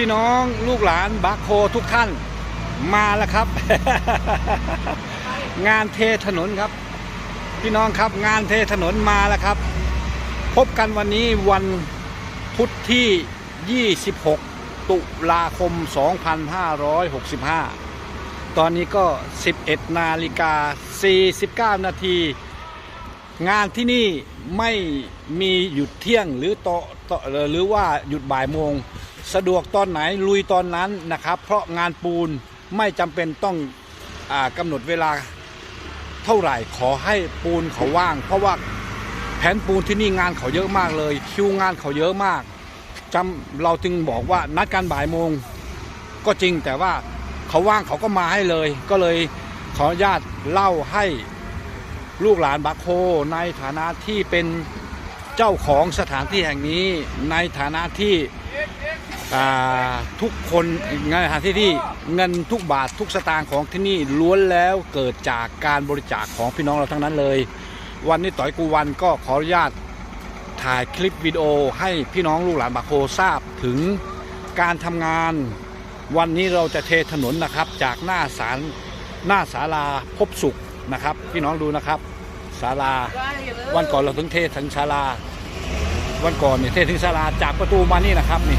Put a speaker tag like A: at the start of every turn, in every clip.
A: พี่น้องลูกหลานบาโคทุกท่านมาแล้วครับ งานเทถนนครับ พี่น้องครับงานเทถนนมาแล้วครับ พบกันวันนี้วันพุธที่ 26 ตุลาคม 2565 ตอนนี้ก็ 11 นาฬิกา 49 นาทีงานที่นี่ไม่มีหยุดเที่ยงหรือต่อต่อหรือว่าหยุดบ่ายโมง สะดวกตอนไหนลุยตอนนั้นนะครับ เพราะงานปูนไม่จำเป็นต้องอกำหนดเวลาเท่าไหร่ขอให้ปูนเขาว่าง เพราะว่าแผนปูนที่นี่งานเขาเยอะมากเลย คิวงานเขาเยอะมากจำเราจึงบอกว่านัดกันบ่ายโมง ก็จริงแต่ว่าเขาว่างเขาก็มาให้เลย ก็เลยขออนุญาตเล่าให้ลูกหลานบักโคในฐานะที่เป็นเจ้าของสถานที่แห่งนี้ ในฐานะที่ ทุกคนในฐานที่ที่เงินทุกบาททุกสตางค์ของที่นี่ล้วนแล้วเกิดจากการบริจาคของพี่น้องเราทั้งนั้นเลย วันนี้ต่อยกูวันก็ขออนุญาตถ่ายคลิปวิดีโอให้พี่น้องลูกหลานบัโคทราบถึงการทำงาน วันนี้เราจะเทถนนนะครับจากหน้าศาลหน้าศาลาพบสุขนะครับ พี่น้องดูนะครับศาลาวันก่อนเราถึงเทถึงศาลา วันก่อนเนี่ยเทถึงศาลาจากประตูมานี่นะครับนี่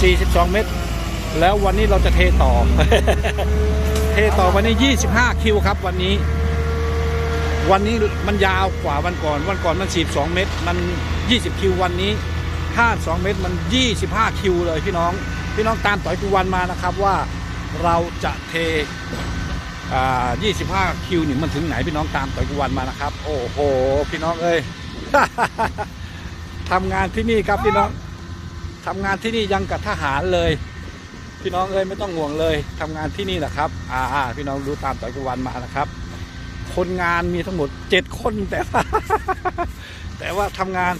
A: 42 เมตร แล้ววันนี้เราจะเทต่อ เทต่อวันนี้ 25 คิวครับ วันนี้ วันนี้มันยาวกว่าวันก่อน วันก่อนมัน 42 เมตร มัน 20 คิววันนี้52เมตรมัน 25 คิวเลยพี่น้อง พี่น้องตามต่อยทุกวันมานะครับว่าเราจะเท25 คิวนี่มันถึงไหนพี่น้องตามต่อยทุกวันมานะครับ โอ้โห พี่น้องเอ้ยทำงานที่นี่ครับพี่น้อง ทำงานที่นี่ยังกับทหารเลย พี่น้องเอ้ยไม่ต้องห่วงเลยทำงานที่นี่แหละครับอ่าพี่น้องดูตามต่อยทุกวันมานะครับ คนงานมีทั้งหมด7คนแต่ว่าแต่ว่าทำงาน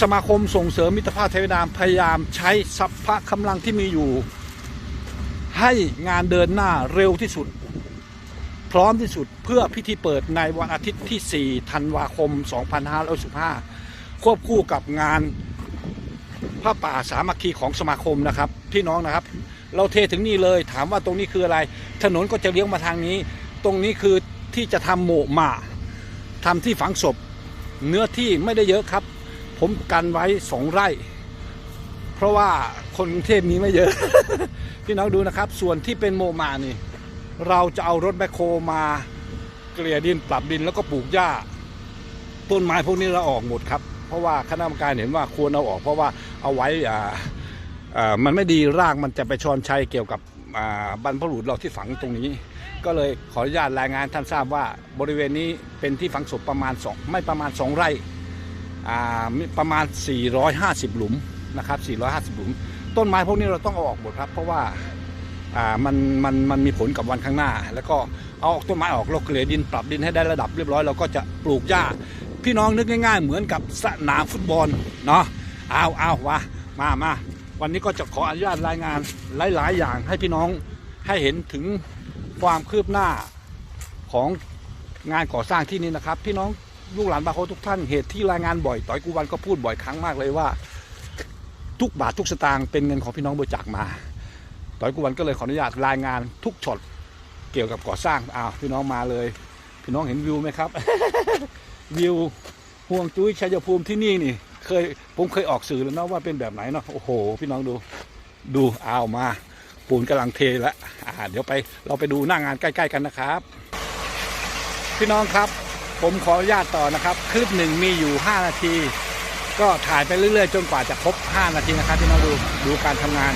A: สมาคมส่งเสริมมิตรภาพไทยเวียดนามพยายามใช้สัพพะกำลังที่มีอยู่ ให้งานเดินหน้าเร็วที่สุด พร้อมที่สุดเพื่อพิธีเปิดในวันอาทิตย์ที่ 4 ธันวาคม 2515 ควบคู่กับงาน ผ้าป่าสามัคคีของสมาคมนะครับพี่น้องนะครับ เราเทถึงนี่เลยถามว่าตรงนี้คืออะไร ถนนก็จะเลี้ยวมาทางนี้ ตรงนี้คือที่จะทำโมหมาทำที่ฝังศพ เนื้อที่ไม่ได้เยอะครับ ผมกันไว้สองไร่ เพราะว่าคนกรุงเทพมีไม่เยอะ พี่น้องดูนะครับ ส่วนที่เป็นโมมานี่ เราจะเอารถแบคโคมาเกลี่ยดินปรับดินแล้วก็ปลูกหญ้า ต้นไม้พวกนี้เราออกหมดครับ เพราะว่าคณะกรรมการเห็นว่าควรเอาออก เพราะว่า เอาไว้อ่าอ่ามันไม่ดีรากมันจะไปชอนชัยเกี่ยวกับอ่าบรรพบุรุษเราที่ฝังตรงนี้ ก็เลยขออนุญาตรายงานท่านทราบว่าบริเวณนี้เป็นที่ฝังศพประมาณสองไม่ประมาณ2ไร่อ่าประมาณ 450 หลุมนะครับ 450 หลุม ต้นไม้พวกนี้เราต้องเอาออกหมดครับ เพราะว่าอ่ามันมันมันมีผลกับวันข้างหน้า แล้วก็เอาออกต้นไม้ออกเราเกลี่ยดินปรับดินให้ได้ระดับเรียบร้อยเราก็จะปลูกหญ้า พี่น้องนึกง่ายๆ เหมือนกับสนามฟุตบอลเนาะ เอาเอาวะมามาวันนี้ก็จะขออนุญาตรายงานหลาย ๆ อย่างให้พี่น้องให้เห็นถึงความคืบหน้าของงานก่อสร้างที่นี่นะครับ พี่น้องลูกหลานบาโคทุกท่านเหตุที่รายงานบ่อยต่อยกูวันก็พูดบ่อยครั้งมากเลยว่า ทุกบาททุกสตางค์เป็นเงินของพี่น้องบริจาคมาต่อยกูวันก็เลยขออนุญาตรายงานทุกช็อตเกี่ยวกับก่อสร้างอ้าวพี่น้องมาเลย พี่น้องเห็นวิวไหมครับ วิวห่วงจุ้ยชัยภูมิที่นี่นี่ เคยผมเคยออกสื่อแล้วนะว่าเป็นแบบไหนเนาะโอ้โห พี่น้องดูดูเอามาปูนกำลังเทแล้วอ่าเดี๋ยวไปเราไปดูหน้างานใกล้ ๆ กันนะครับ พี่น้องครับ ผมขออนุญาตต่อนะครับ คลิปหนึ่งมีอยู่ 5 นาที ก็ถ่ายไปเรื่อย ๆ จนกว่าจะครบ 5 นาทีนะครับพี่น้องดูดูการทำงาน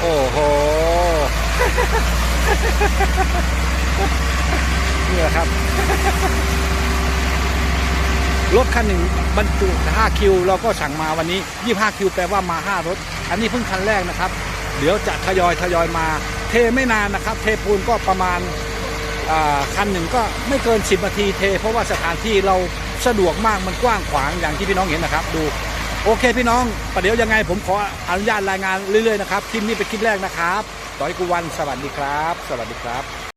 A: โอ้โหนี่แหละครับ รถคันหนึ่งบรรจุ 5 คิว เราก็สั่งมาวันนี้ 25 คิว แปลว่ามา 5 รถ อันนี้เพิ่งคันแรกนะครับ เดี๋ยวจะทยอยทยอยมา เทไม่นานนะครับ เทปูนก็ประมาณอ่าคันหนึ่งก็ไม่เกิน 10นาทีเท เพราะว่าสถานที่เราสะดวกมากมันกว้างขวางอย่างที่พี่น้องเห็นนะครับ ดูโอเคพี่น้องประเดี๋ยวยังไงผมขออนุญาตรายงานเรื่อยๆนะครับคลิปนี้เป็นคลิปแรกนะครับต่อยกุวันสวัสดีครับ สวัสดีครับ